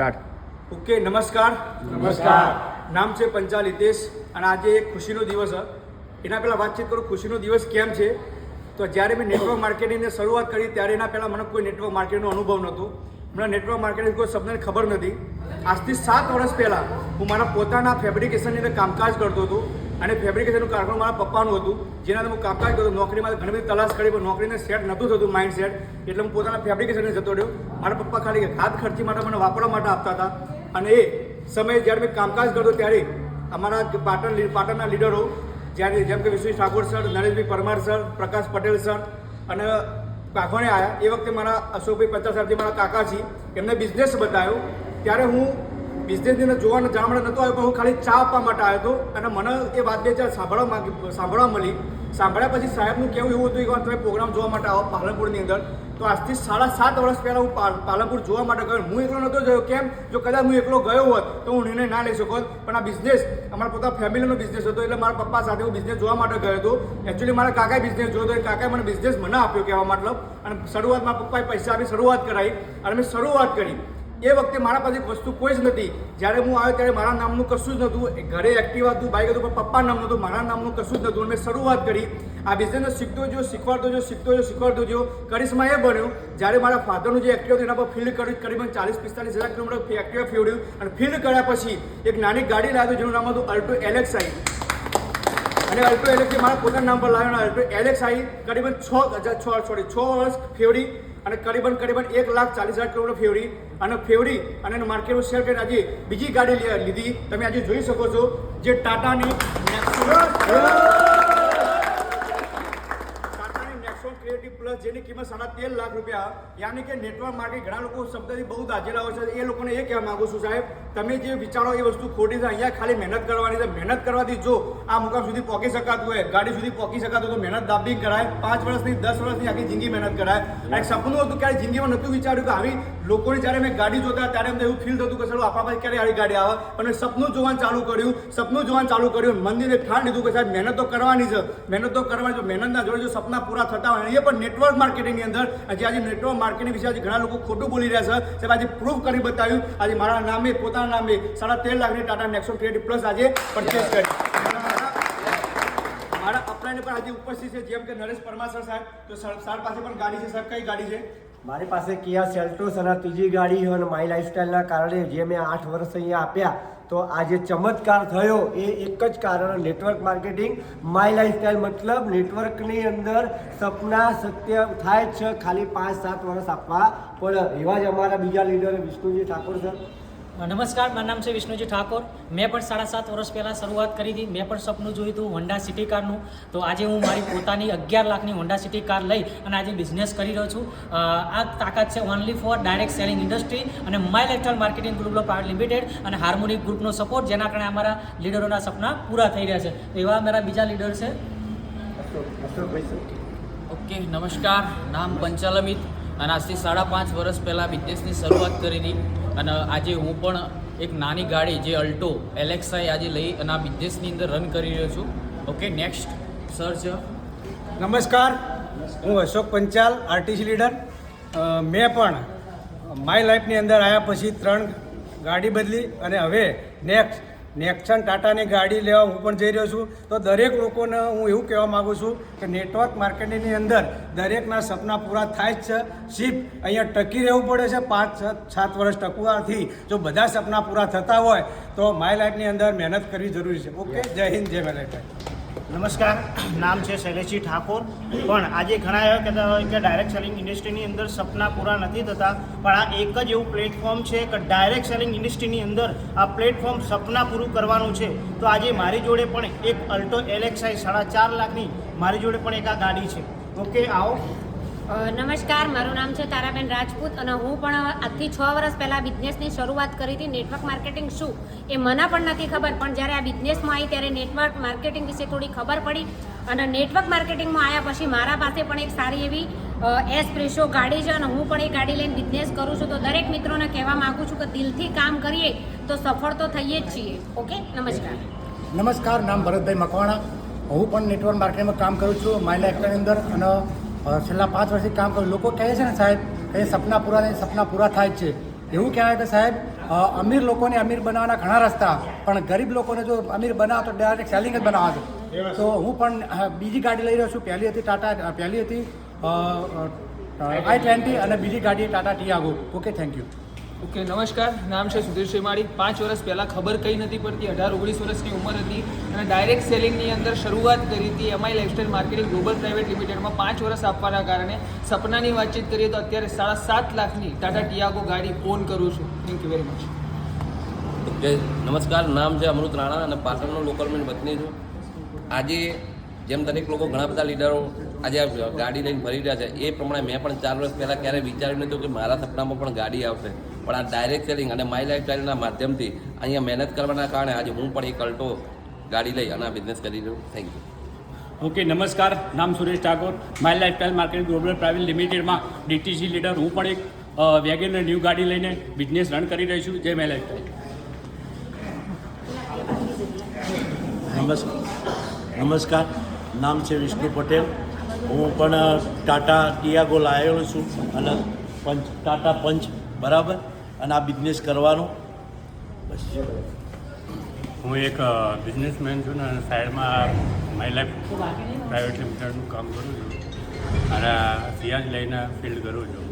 Start. Okay નમસ્કાર. નમસ્કાર. નામ છે પંચાલ હિતેશ અને આજે એક ખુશીનો દિવસ છે. એના પહેલાં વાતચીત કરું ખુશીનો દિવસ કેમ છે? તો જ્યારે મેં નેટવર્ક માર્કેટિંગની શરૂઆત કરી ત્યારે એના પહેલાં મને કોઈ નેટવર્ક માર્કેટનો અનુભવ નહોતો. મને નેટવર્ક માર્કેટિંગ કોઈ શબ્દને ખબર નથી. આજથી સાત વર્ષ પહેલાં હું મારા પોતાના ફેબ્રિકેશનની અંદર કામકાજ કરતો હતો. અને ફેબ્રિકેશનનું કારખાનું મારા પપ્પાનું હતું, જેના હું કામકાજ કરતો નોકરીમાં ઘણી બધી તલાશ કરી, પણ નોકરીને સેટ નહોતું થતું માઇન્ડ સેટ એટલે હું પોતાના ફેબ્રિકેશનને જતો રહ્યો. મારા પપ્પા ખાલી હાથ ખર્ચી માટે મને વાપરવા માટે આપતા હતા. અને એ સમયે જ્યારે મેં કામકાજ કરતો ત્યારે અમારા પાટણ પાટણના લીડરો જ્યારે જેમ કે Vishwesh Thakor sir Nareshbhai Parmar sir Prakash Patel sir અને કાકોણે આવ્યા એ વખતે મારા અશોકભાઈ પચાસ સાહેબ મારા કાકા છે એમને બિઝનેસ બતાવ્યો ત્યારે હું બિઝનેસની અંદર જોવા જાણવા માટે નહોતો આવ્યો હું ખાલી ચા આપવા માટે આવ્યો હતો. અને મને એ વાત બે ચાર સાંભળવા માંગી, સાંભળવા મળી. સાંભળ્યા પછી સાહેબનું કેવું એવું હતું કે તમે પ્રોગ્રામ જોવા માટે આવો પાલનપુરની અંદર. તો આજથી સાડા સાત વર્ષ પહેલાં હું પાલ- પાલનપુર જોવા માટે ગયો. હું એકલો નહોતો ગયો. કેમ? જો કદાચ હું એકલો ગયો હોત, તો હું નિર્ણય ના લઈ શકોત પણ આ બિઝનેસ અમારા પોતા ફેમિલીનો બિઝનેસ હતો, એટલે મારા પપ્પા સાથે હું બિઝનેસ જોવા માટે ગયો હતો. એકચ્યુઅલી મારા કાકાએ બિઝનેસ જોયો હતો. એ કાકાએ મને બિઝનેસ મને આપ્યો કહેવા મતલબ. અને શરૂઆતમાં પપ્પાએ પૈસા આપી શરૂઆત કરાવી. અને મેં શરૂઆત કરી. એ વખતે મારા પાસે વસ્તુ કોઈ જ નથી જ્યારે હું આવ્યો ત્યારે મારા નામનું કશું જ નહોતું. ઘરે એક્ટિવા હતું બાઇક હતું, પણ પપ્પા નામનું હતું મારા નામનું કશું જ નહોતું. મેં શરૂઆત કરી. આ બિઝનેસ શીખતો જો શીખવાડતો જો શીખતો જો શીખવાડતો જો કરિશ્મા એ બન્યું. જ્યારે મારા ફાધરનું જે એક્ટિવ હતું, એના પર ફિલ્ડ કર્યું. કરીબન ચાલીસ, પિસ્તાલીસ હજાર કિલોમીટર એક્ટિવા ફેવડ્યું અને ફિલ્ડ કર્યા પછી એક નાની ગાડી લાવ્યું, જેનું નામ હતું અલ્ટો એલેક્સાઈ અને અલ્ટો એલેક્સ મારા પોતાના નામ પર લાવ્યો અલ્ટો એલેક્સ આવી કરીબન છ હજાર છ સોરી છ વર્ષ ફેવડી અને કરીબન કરીબન એક લાખ ચાલીસ હજાર કિલોમીટર ફેવડી અને ફેવડી અને એનું માર્કેટનું શેર કરીને આજે બીજી ગાડી લીધી. તમે આજે જોઈ શકો છો જે ટાટાની ટાટાની નેક્સોન ક્રિએટિવ પ્લસ જેની કિંમત સાડા તેર લાખ રૂપિયા. યાની કે નેટવર્ક માર્કેટ ઘણા લોકો શબ્દથી બહુ દાજેલા હોય છે. એ લોકોને એ કહેવા માંગુ છું સાહેબ તમે જે વિચારો એ વસ્તુ ખોટી છે, અહીંયા ખાલી મહેનત કરવાની છે. મહેનત કરવાથી જો આ મુકામ સુધી પહોંચી શકાતું હોય, ગાડી સુધી પહોંચી શકાતું તો મહેનત દાબી કરાય. પાંચ વર્ષની, દસ વર્ષની આખી જિંદગી મહેનત કરાય. એક સપનું હતું, ક્યારે જિંદગીમાં નહોતું વિચાર્યું કે આવી લોકોની જ્યારે મેં ગાડી જોતા ત્યારે અમને એવું ફીલ થતું કે સારું આપણા પાસે ક્યારે આવી ગાડી આવે. અને સપનું જોવાનું ચાલુ કર્યું, સપનું જોવાનું ચાલુ કર્યું, મંદિરે ઠાણ લીધું કે સાહેબ, મહેનત તો કરવાની છે. મહેનત તો કરવાની છે, મહેનતના જોડે જો સપના પૂરા થતા હોય એ પણ નેટવર્ક માર્કેટિંગની અંદર. આજે આજે નેટવર્ક માર્કેટિંગ વિશે આજે ઘણા લોકો ખોટું બોલી રહ્યા છે. સાહેબ, આજે પ્રૂફ કરી બતાવ્યું. આજે મારા નામે પોતાના નામે સાડા તેર લાખની ટાટા નેક્સો ક્રિએટિવ પ્લસ આજે પરચેસ કરી. મારા મારા પણ આજે ઉપસ્થિત છે, જેમ કે નરેશ પરમાર સાહેબ. તો સર પાસે પણ ગાડી છે, સાહેબ. કઈ ગાડી છે? મારી પાસે કિયા સેલ્ટોસ અને ત્રીજી ગાડી અને મારી લાઈફસ્ટાઈલના કારણે જે મેં આઠ વર્ષ અહીંયા આપ્યા, તો આ જે ચમત્કાર થયો, એ એક જ કારણ નેટવર્ક માર્કેટિંગ માય લાઈફસ્ટાઈલ મતલબ નેટવર્કની અંદર સપના સત્ય થાય છે, ખાલી પાંચ સાત વર્ષ આપવા. પણ એવા જ અમારા બીજા લીડર વિષ્ણુજી ઠાકોર સર નમસ્કાર, મારું નામ છે વિષ્ણુજી ઠાકોર. મેં પણ સાડા સાત વર્ષ પહેલાં શરૂઆત કરી હતી. મેં પણ સપનું જોયું હતું હોન્ડા સિટી કારનું તો આજે હું મારી પોતાની અગિયાર લાખની હોન્ડા સિટી કાર લઈ અને આજે બિઝનેસ કરી રહ્યો છું. આ તાકાત છે only for direct selling industry અને my lecture marketing group private limited અને હાર્મોનિક ગ્રુપનો સપોર્ટ જેના કારણે અમારા લીડરોના સપના પૂરા થઈ રહ્યા છે. એવા મારા બીજા લીડર છે. ઓકે, નમસ્કાર. નામ પંચાલમિત અને આજથી સાડા પાંચ વર્ષ પહેલાં બિઝનેસની શરૂઆત કરી હતી. અને આજે હું પણ એક નાની ગાડી જે અલ્ટો એલેક્સાએ આજે લઈ અને આ બિઝનેસની અંદર રન કરી રહ્યો છું. ઓકે નેક્સ્ટ સર છે નમસ્કાર. હું અશોક પંચાલ આરટીસી લીડર. મેં પણ માય લાઈફની અંદર આવ્યા પછી ત્રણ ગાડી બદલી અને હવે નેક્સ્ટ નેક્સન ટાટાની ગાડી લેવા હું પણ જઈ રહ્યો છું. તો દરેક લોકોને હું એવું કહેવા માગું છું કે નેટવર્ક માર્કેટિંગની અંદર દરેકના સપના પૂરા થાય જ છે. શિપ અહીંયા ટકી રહેવું પડે છે. પાંચ સાત સાત વર્ષ ટકવાથી જો બધા સપના પૂરા થતા હોય તો માય લાઈફની અંદર મહેનત કરવી જરૂરી છે. ઓકે? જય હિન્દ, જય મેલેટ નમસ્કાર, નામ છે શૈલેષજી ઠાકોર. પણ આજે ઘણા એવા કહેતા હોય કે ડાયરેક્ટ સેલિંગ ઇન્ડસ્ટ્રીની અંદર સપના પૂરા નથી થતા, પણ આ એક જ એવું પ્લેટફોર્મ છે કે ડાયરેક્ટ સેલિંગ ઇન્ડસ્ટ્રીની અંદર આ પ્લેટફોર્મ સપના પૂરું કરવાનું છે. તો આજે મારી જોડે પણ એક અલ્ટો એલેક્સાઈ સાડા ચાર લાખની મારી જોડે પણ એક આ ગાડી છે. ઓકે આવો. નમસ્કાર, મારું નામ છે તારાબેન રાજપૂત અને હું પણ આજથી છ વર્ષ પહેલાં બિઝનેસની શરૂઆત કરી હતી નેટવર્ક માર્કેટિંગ શું એ મને પણ નથી ખબર, પણ જ્યારે આ બિઝનેસમાં આવી ત્યારે નેટવર્ક માર્કેટિંગ વિશે થોડી ખબર પડી અને નેટવર્ક માર્કેટિંગમાં આવ્યા પછી મારા પાસે પણ એક સારી એવી એસ પ્રેશો ગાડી છે અને હું પણ એ ગાડી લઈને બિઝનેસ કરું છું. તો દરેક મિત્રોને કહેવા માગું છું કે દિલથી કામ કરીએ તો સફળ તો થઈએ જ છીએ. ઓકે? નમસ્કાર. નમસ્કાર, નામ ભરતભાઈ મકવાણા. હું પણ નેટવર્ક માર્કેટિંગમાં કામ કરું છું. માઇલા એક્ટરની અંદર અને છેલ્લા પાંચ વર્ષથી કામ કરું. લોકો કહે છે ને સાહેબ કે સપના પૂરા નહીં સપના પૂરા થાય જ છે. એવું કહેવાય કે સાહેબ અમીર લોકોને અમીર બનાવવાના ઘણા રસ્તા પણ ગરીબ લોકોને જો અમીર બનાવો તો ડાયરેક્ટ સેલિંગ જ બનાવવા તો હું પણ બીજી ગાડી લઈ રહ્યો છું. પહેલી હતી ટાટા પહેલી હતી આઈ ટ્વેન્ટી અને બીજી ગાડી Tata Tiago okay thank you okay, નમસ્કાર. નામ છે સુધીર શ્રીમાળી. પાંચ વર્ષ પહેલાં ખબર કંઈ નથી પડતી. અઢાર, ઓગણીસ વર્ષની ઉંમર હતી અને ડાયરેક્ટ સેલિંગની અંદર શરૂઆત કરી હતી MI lifestyle marketing global private લિમિટેડમાં પાંચ વર્ષ આપવાના કારણે સપનાની વાતચીત કરીએ તો અત્યારે સાડા સાત લાખની ટાટા ટિયાગો ગાડી ઓન કરું છું. Thank you very much okay, નમસ્કાર. નામ છે અમૃત રાણા અને પાટણનો લોકલ મેન વતની છું. આજે જેમ દરેક લોકો ઘણા બધા લીડરો આજે આ ગાડી લઈને ફરી રહ્યા છે. એ પ્રમાણે મેં પણ ચાર વર્ષ પહેલાં ક્યારેય વિચાર્યું નહોતું કે મારા સપનામાં પણ ગાડી આવશે. પણ આ ડાયરેક્ટ સેલિંગ અને માય લાઈફ સ્ટાઈલના માધ્યમથી અહીંયા મહેનત કરવાના કારણે આજે હું પણ એક અલ્ટો ગાડી લઈ અને આ બિઝનેસ કરી રહ્યો થેન્ક યુ ઓકે નમસ્કાર. નામ Suresh Thakor. My lifestyle market global private લિમિટેડમાં DTC leader હું પણ એક વેગન ન્યૂ ગાડી લઈને બિઝનેસ રન કરી રહી છું. જય માય લાઇફસ્ટાઇલ નમસ્કાર. નમસ્કાર. નામ છે વિષ્ણુ પટેલ. હું પણ ટાટા ટિયાગો લાવેલો છું અને પંચ, ટાટા પંચ, બરાબર? અને આ બિઝનેસ કરવાનો. બસ. હું એક બિઝનેસમેન છું ને, અને સાઈડમાં માય લાઈફ પ્રાઇવેટ લિમિટેડનું કામ કરું છું. અને સિયાજ લઈને ફિલ્ડ કરું છું.